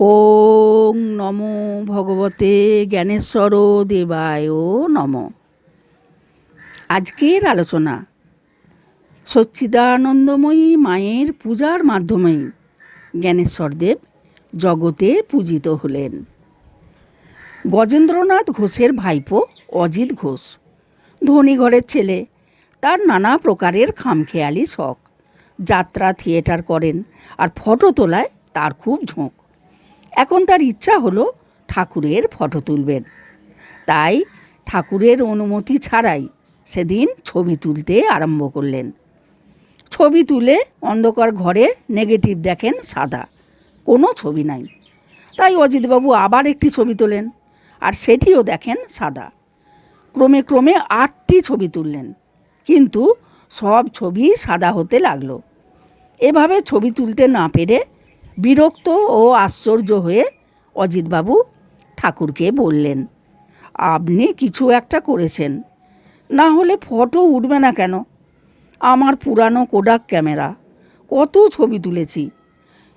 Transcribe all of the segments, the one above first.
ওং নমো ভগবতে জ্ঞানেশ্বর দেবায় নম। আজকের আলোচনা, সচ্চিদানন্দময়ী মায়ের পূজার মাধ্যমেই জ্ঞানেশ্বরদেব জগতে পূজিত হলেন। গজেন্দ্রনাথ ঘোষের ভাইপো অজিত ঘোষ ধনী ঘরের ছেলে, তার নানা প্রকারের খামখেয়ালি শখ। যাত্রা থিয়েটার করেন আর ফটো তোলায় তার খুব ঝোঁক। এখন তার ইচ্ছা হলো ঠাকুরের ফটো তুলবেন। তাই ঠাকুরের অনুমতি ছাড়াই সেদিন ছবি তুলতে আরম্ভ করলেন। ছবি তুলে অন্ধকার ঘরে নেগেটিভ দেখেন সাদা, কোনো ছবি নাই। তাই অজিতবাবু আবার একটি ছবি তোলেন আর সেটিও দেখেন সাদা। ক্রমে ক্রমে আটটি ছবি তুললেন, কিন্তু সব ছবি সাদা হতে লাগল। এভাবে ছবি তুলতে না পেরে বিরক্ত ও আশ্চর্য হয়ে অজিতবাবু ঠাকুরকে বললেন, আপনি কিছু একটা করেছেন। না হলে ফটো উঠবে না কেন? আমার পুরানো কোডাক ক্যামেরা। কত ছবি তুলেছি।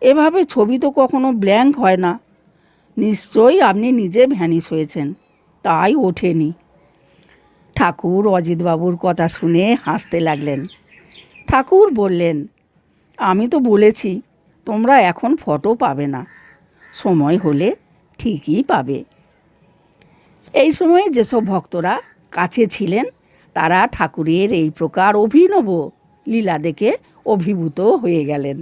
এভাবে ছবি তো কখনো ব্ল্যাঙ্ক হয় না। নিশ্চয়ই আপনি নিজে ভ্যানিস হয়েছেন। তাই ওঠেনি। ঠাকুর অজিতবাবুর কথা শুনে হাসতে লাগলেন। ঠাকুর বললেন, আমি তো বলেছি তোমরা এখন ফটো পাবে না। সময় হলে ঠিকই পাবে। এই সময়ে যেসব ভক্তরা কাছে ছিলেন, তারা ঠাকুরের এই প্রকার অভিনব লীলা দেখে অভিভূত হয়ে গেলেন।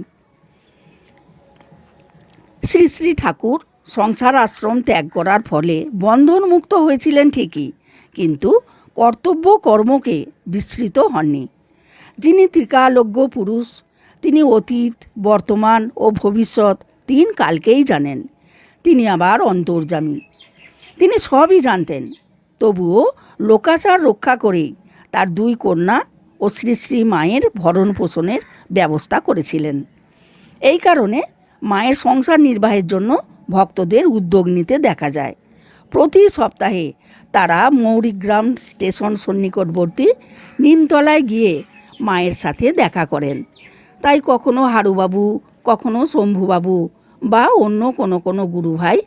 শ্রী শ্রী ঠাকুর সংসার আশ্রম ত্যাগ করার ফলে বন্ধনমুক্ত হয়েছিলেন ঠিকই, কিন্তু কর্তব্য কর্মকে বিস্তৃত হননি। যিনি ত্রিকালজ্ঞ পুরুষ তিনি অতীত, বর্তমান ও ভবিষ্যৎ তিন কালকেই জানেন। তিনি আবার অন্তর্জামী তিনি সবই জানতেন। তবুও লোকাচার রক্ষা করেই তার দুই কন্যা ও শ্রী শ্রী মায়ের ভরণ পোষণের ব্যবস্থা করেছিলেন। এই কারণে মায়ের সংসার নির্বাহের জন্য ভক্তদের উদ্যোগ নিতে দেখা যায়। প্রতি সপ্তাহে তারা মৌরিগ্রাম স্টেশন সন্নিকটবর্তী নিমতলায় গিয়ে মায়ের সাথে দেখা করেন। তাই কখনো হারুবাবু, কখনো শম্ভুবাবু বা অন্য কোনো কোনো গুরুভাই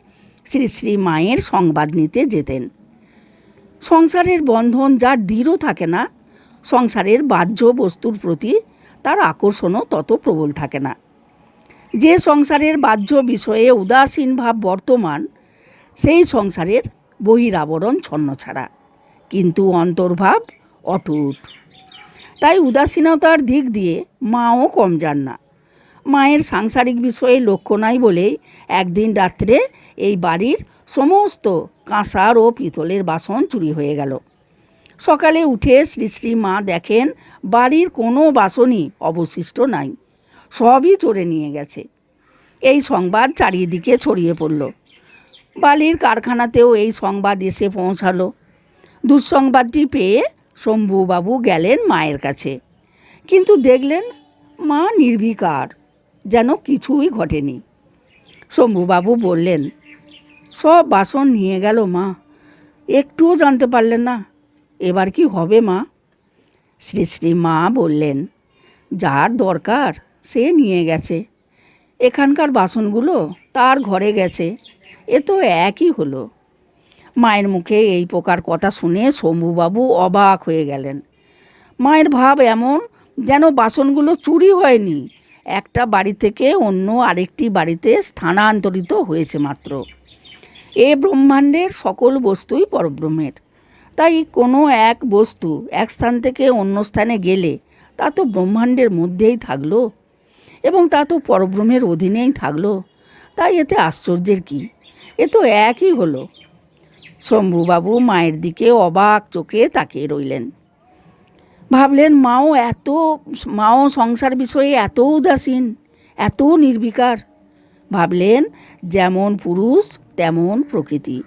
শ্রী শ্রী মায়ের সংবাদ নিতে যেতেন। সংসারের বন্ধন যার দৃঢ় থাকে না, সংসারের বাহ্য বস্তুর প্রতি তার আকর্ষণও তত প্রবল থাকে না। যে সংসারের বাহ্য বিষয়ে উদাসীন ভাব বর্তমান, সেই সংসারের বহিরাবরণ ছন্ন ছাড়া কিন্তু অন্তর্ভাব অটুট। তাই উদাসীনতার দিক দিয়ে মাও কম যান না। মায়ের সাংসারিক বিষয়ে লক্ষ্য নাই বলেই একদিন রাত্রে এই বাড়ির সমস্ত কাঁসার ও পিতলের বাসন চুরি হয়ে গেল। সকালে উঠে শ্রী শ্রী মা দেখেন বাড়ির কোনো বাসনই অবশিষ্ট নাই, সবই চড়ে নিয়ে গেছে। এই সংবাদ চারিদিকে ছড়িয়ে পড়ল। বালির কারখানাতেও এই সংবাদ এসে পৌঁছালো। দুঃসংবাদটি পেয়ে শম্ভুবাবু গেলেন মায়ের কাছে। কিন্তু দেখলেন মা নির্বিকার, যেন কিছুই ঘটেনি। শম্ভুবাবু বললেন, সব বাসন নিয়ে গেল মা, একটুও জানতে পারলেন না, এবার কি হবে মা? শ্রী শ্রী মা বললেন, যার দরকার সে নিয়ে গেছে। এখানকার বাসনগুলো তার ঘরে গেছে, এ তো একই হলো। মায়ের মুখে এই প্রকার কথা শুনে শম্ভুবাবু অবাক হয়ে গেলেন। মায়ের ভাব এমন যেন বাসনগুলো চুরি হয়নি। একটা বাড়ি থেকে অন্য আরেকটি বাড়িতে স্থানান্তরিত হয়েছে মাত্র। এ ব্রহ্মাণ্ডের সকল বস্তুই পরব্রহ্মের। তাই কোনো এক বস্তু এক স্থান থেকে অন্য স্থানে গেলে তা তো ব্রহ্মাণ্ডের মধ্যেই থাকল এবং তা তো পরব্রহ্মের অধীনেই থাকল। তাই এতে আশ্চর্যের কি? এ তো একই হলো। শম্ভুবাবু মায়ের দিকে অবাক চোখে তাকিয়ে রইলেন। ভাবলেন, মাও এত, মাও সংসার বিষয়ে এত উদাসীন, এত নির্বিকার। ভাবলেন, যেমন পুরুষ, তেমন প্রকৃতি।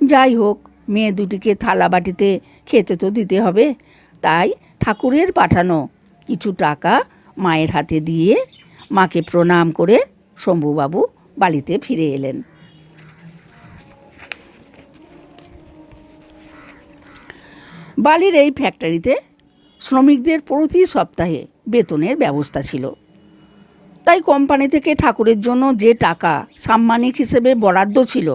যাই হোক, মেয়ে দুটিকে থালা বাটিতে খেতে তো দিতে হবে। তাই ঠাকুরের পাঠানো কিছু টাকা মায়ের হাতে দিয়ে মাকে প্রণাম করে শম্ভুবাবু বাড়িতে ফিরে এলেন। বালির এই ফ্যাক্টরিতে শ্রমিকদের প্রতি সপ্তাহে বেতনের ব্যবস্থা ছিল। তাই কোম্পানি থেকে ঠাকুরের জন্য যে টাকা সাম্মানিক হিসেবে বরাদ্দ ছিল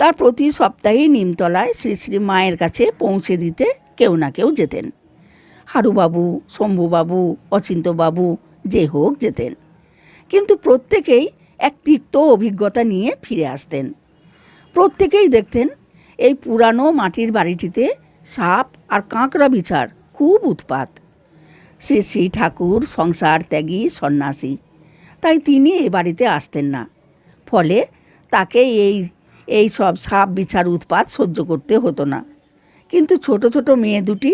তা প্রতি সপ্তাহেই নিমতলায় শ্রী শ্রী মায়ের কাছে পৌঁছে দিতে কেউ না কেউ যেতেন। হারুবাবু, শম্ভুবাবু, অচিন্তবাবু, যে হোক যেতেন। কিন্তু প্রত্যেকেই এক তিক্ত অভিজ্ঞতা নিয়ে ফিরে আসতেন। প্রত্যেকেই দেখতেন এই পুরানো মাটির বাড়িটিতে সাপ আর কাঁকড়া বিছার খুব উৎপাত। শ্রী শ্রী ঠাকুর সংসার ত্যাগী সন্ন্যাসী, তাই তিনি এ বাড়িতে আসতেন না। ফলে তাকে এই এই সব সাপ বিছার উৎপাত সহ্য করতে হতো না। কিন্তু ছোট ছোট মেয়ে দুটি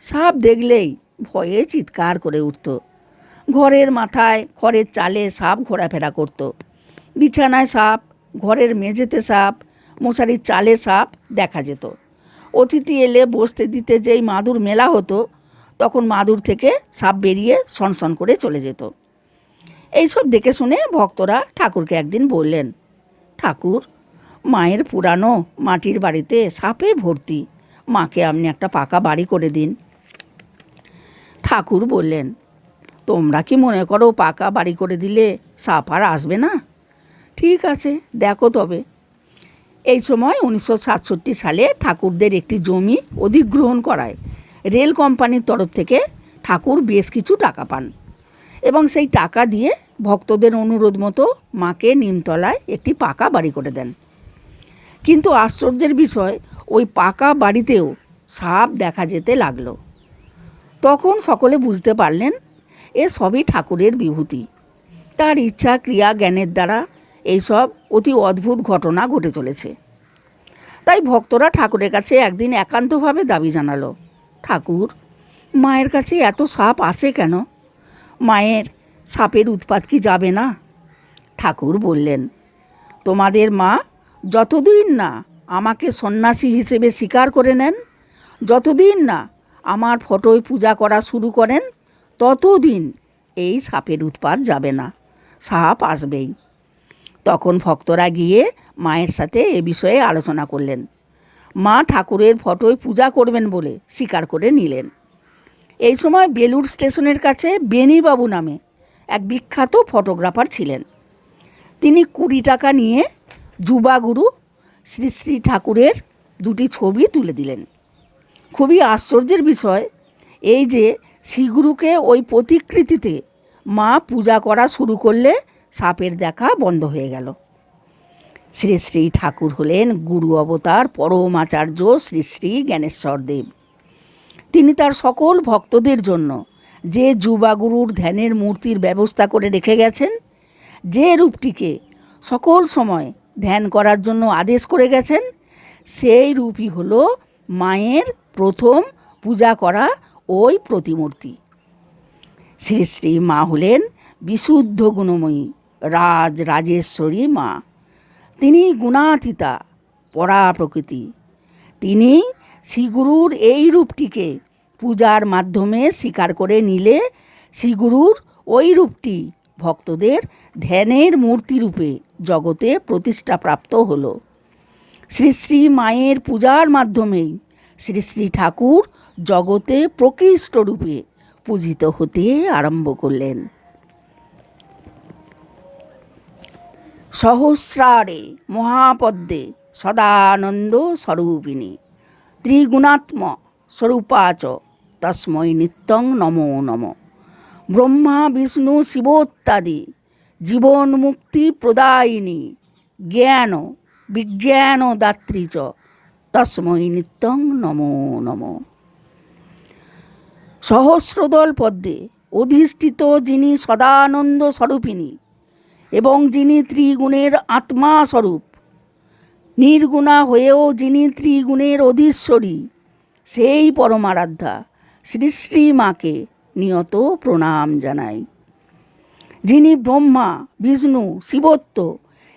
সাপ দেখলেই ভয়ে চিৎকার করে উঠত। ঘরের মাথায় খড়ের চালে সাপ ঘোরাফেরা করত। বিছানায় সাপ, ঘরের মেঝেতে সাপ, মশারির চালে সাপ দেখা যেত। অতিথি এলে বসতে দিতে যেই মাদুর মেলা হতো, তখন মাদুর থেকে সাপ বেরিয়ে সনসন করে চলে যেত। এইসব দেখে শুনে ভক্তরা ঠাকুরকে একদিন বললেন, ঠাকুর, মায়ের পুরানো মাটির বাড়িতে সাপে ভর্তি, মাকে আপনি একটা পাকা বাড়ি করে দিন। ঠাকুর বললেন, তোমরা কি মনে করো পাকা বাড়ি করে দিলে সাপ আর আসবে না? ঠিক আছে, দেখো তবে। এই সময় উনিশশো সাতষট্টি সালে ঠাকুরদের একটি জমি অধিগ্রহণ করায়। রেল কোম্পানির তরফ থেকে ঠাকুর বেশ কিছু টাকা পান এবং সেই টাকা দিয়ে ভক্তদের অনুরোধ মতো মাকে নিমতলায় একটি পাকা বাড়ি করে দেন। কিন্তু আশ্চর্যের বিষয়, ওই পাকা বাড়িতেও সাপ দেখা যেতে লাগল। তখন সকলে বুঝতে পারলেন, এ সবই ঠাকুরের বিভূতি। তার ইচ্ছা, ক্রিয়া, জ্ঞানের দ্বারা এইসব অতি অদ্ভুত ঘটনা ঘটে চলেছে। তাই ভক্তরা ঠাকুরের কাছে একদিন একান্তভাবে দাবি জানালো, ঠাকুর, মায়ের কাছে এত সাপ আসে কেন? মায়ের সাপের উৎপাত কি যাবে না? ঠাকুর বললেন, তোমাদের মা যতদিন না আমাকে সন্ন্যাসী হিসেবে স্বীকার করে নেন, যতদিন না আমার ফটোয় পূজা করা শুরু করেন, ততদিন এই সাপের উৎপাত যাবে না, সাপ আসবেই। তখন ভক্তরা গিয়ে মায়ের সাথে এ বিষয়ে আলোচনা করলেন। মা ঠাকুরের ফটোয় পূজা করবেন বলে স্বীকার করে নিলেন। এই সময় বেলুর স্টেশনের কাছে বেনিবাবু নামে এক বিখ্যাত ফটোগ্রাফার ছিলেন। তিনি কুড়ি টাকা নিয়ে যুবাগুরু শ্রী শ্রী ঠাকুরের দুটি ছবি তুলে দিলেন। খুবই আশ্চর্যের বিষয় এই যে শ্রীগুরুকে ওই প্রতিকৃতিতে মা পূজা করা শুরু করলে সাপের দেখা বন্ধ হয়ে গেল। শ্রী শ্রী ঠাকুর হলেন গুরু অবতার পরম আচার্য শ্রী শ্রী জ্ঞানেশ্বর দেব। তিনি তার সকল ভক্তদের জন্য যে যুবাগুরুর ধ্যানের মূর্তির ব্যবস্থা করে রেখে গেছেন, যে রূপটিকে সকল সময় ধ্যান করার জন্য আদেশ করে গেছেন, সেই রূপই হল মায়ের প্রথম পূজা করা ওই প্রতিমূর্তি। শ্রী শ্রী মা হলেন বিশুদ্ধ গুণময়ী রাজ রাজেশ্বরী মা। তিনি গুণাতীতা, পরা প্রকৃতি। তিনি শ্রীগুরুর এই রূপটিকে পূজার মাধ্যমে স্বীকার করে নিলে শ্রীগুরুর ওই রূপটি ভক্তদের ধ্যানের মূর্তি রূপে জগতে প্রতিষ্ঠাপ্রাপ্ত হলো। শ্রী শ্রী মায়ের পূজার মাধ্যমেই শ্রী শ্রী ঠাকুর জগতে প্রকৃষ্ট রূপে পূজিত হতে আরম্ভ করলেন। সহস্রারে মহাপদ্মে সদানন্দ স্বরূপিণী। ত্রিগুণাত্ম স্বরূপাচ তস্মৈ নিত্যং নমো নম। ব্রহ্মা, বিষ্ণু শিবোত্যাদি জীবন মুক্তি প্রদায়িনী, জ্ঞান বিজ্ঞান দাত্রী চ নিত্যং নমো নম। সহস্রদল পদ্মে অধিষ্ঠিত যিনি সদানন্দ স্বরূপিণী এবং যিনি ত্রিগুণের আত্মা স্বরূপ নির্গুণা হয়েও যিনি ত্রিগুণের অধীশ্বরী, সেই পরমারাধ্যা শ্রী শ্রী মাকে নিয়ত প্রণাম জানাই। যিনি ব্রহ্মা, বিষ্ণু, শিবত্ব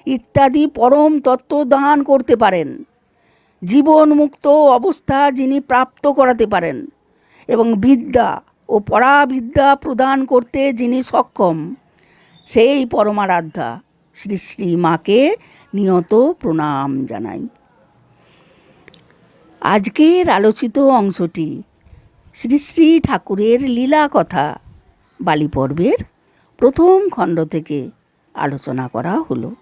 ইত্যাদি পরম তত্ত্ব দান করতে পারেন জীবন মুক্ত অবস্থা যিনি প্রাপ্ত করাতে পারেন এবং বিদ্যা ও পরাবিদ্যা প্রদান করতে যিনি সক্ষম সেই পরমারাধ্যা শ্রী শ্রী মাকে নিয়ত প্রণাম জানাই। আজকের আলোচিত অংশটি শ্রী শ্রী ঠাকুরের লীলা কথা বালি পর্বের প্রথম খণ্ড থেকে আলোচনা করা হলো।